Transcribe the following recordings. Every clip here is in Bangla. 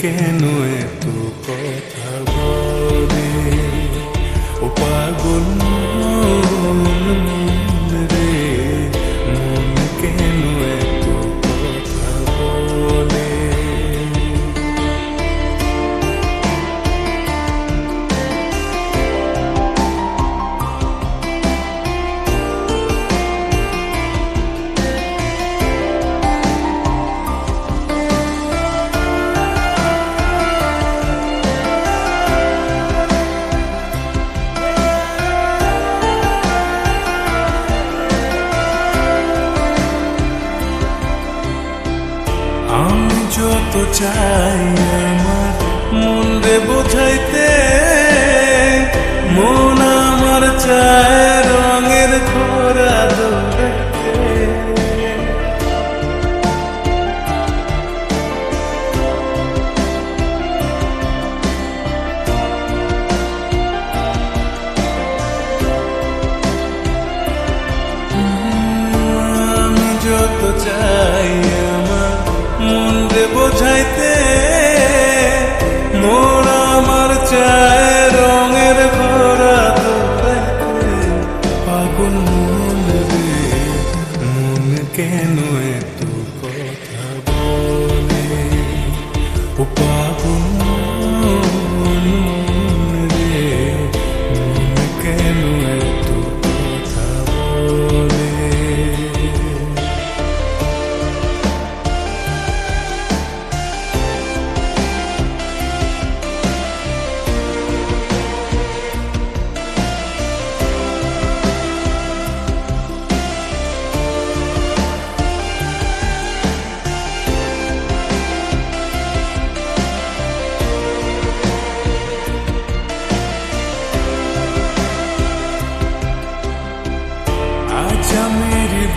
কেন এত কথা বলে? ও পাগল যত চাই আমার মন রে বোঝাইতে মন আমার চায় রঙের খোরা আমি যত চাই মন রে বোঝাইতে, মোর আমার চায় রঙের ভরা পাগল মন রে মন কেন এত কথা বলে? ও রে মন কেন এত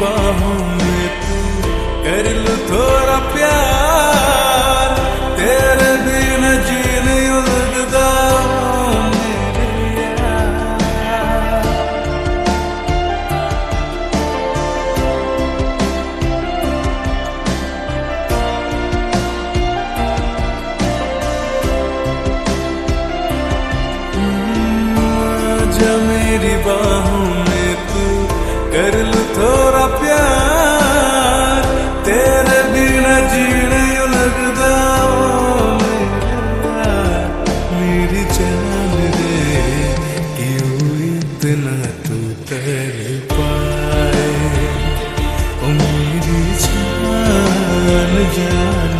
बाहों में तू। कर लो थोड़ा प्यार तेरे बिन जीने उलगदा हम्म, जब मेरी बाहों মেরে জান জান